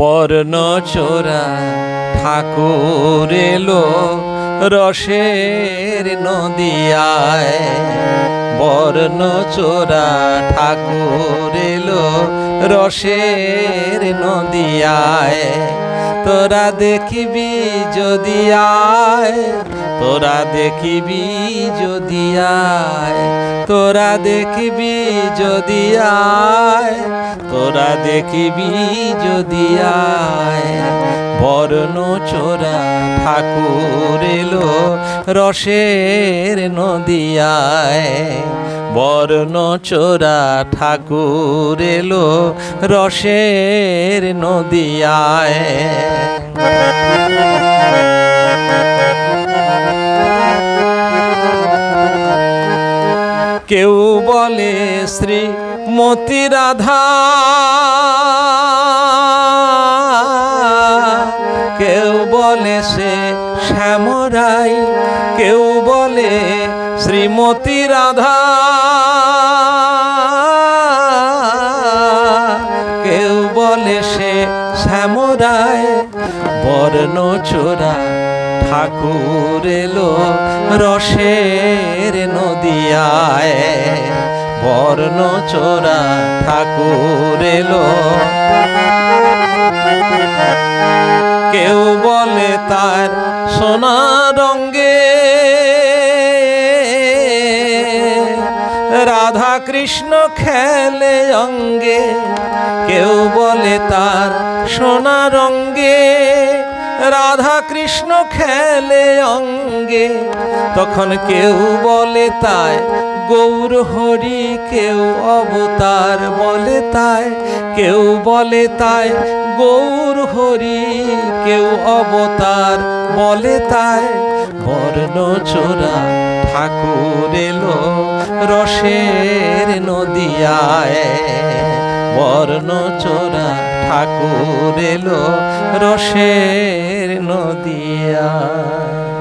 বর্ণ চোরা ঠাকুর এলো রসের নদিয়ায়। বর্ণ চোরা ঠাকুর এলো রসের নদিয়ায়। তোরা দেখিবি যদি আয়, তোরা দেখিবি যদি আয়, তোরা দেখিবি যদি আয়, তোরা দেখিবি যদি আয়। বর্ণ চোরা ঠাকুর এলো রসের নদিয়ায় বর্ণ চোরা ঠাকুর এলো রসের নদিয়ায়। কেউ বলে শ্রী মতি রাধা, কেউ বলে সে শ্যামরাই, কেউ বলে শ্রীমতী রাধা, কেউ বলে সে শ্যামরায় বর্ণ চোরা ঠাকুর এলো রসের নদিয়ায়। বর্ণ চোরা ঠাকুর এলো। কেউ বলে তার সোনা রাধা কৃষ্ণ খেলে অঙ্গে কেউ বলে তার সোনা রঙ্গে। রাধা কৃষ্ণ খেলে অঙ্গে তখন কেউ বলে তাই, গৌর হরি কেউ অবতার বলে তাই, কেউ বলে তাই, গৌর হরি কেউ অবতার বলে তাই। বর্ণ চোরা ঠাকুর এলো রসের নদিয়ায়। বর্ণ চোরা ঠাকুর এলো রসের নদিয়ায়।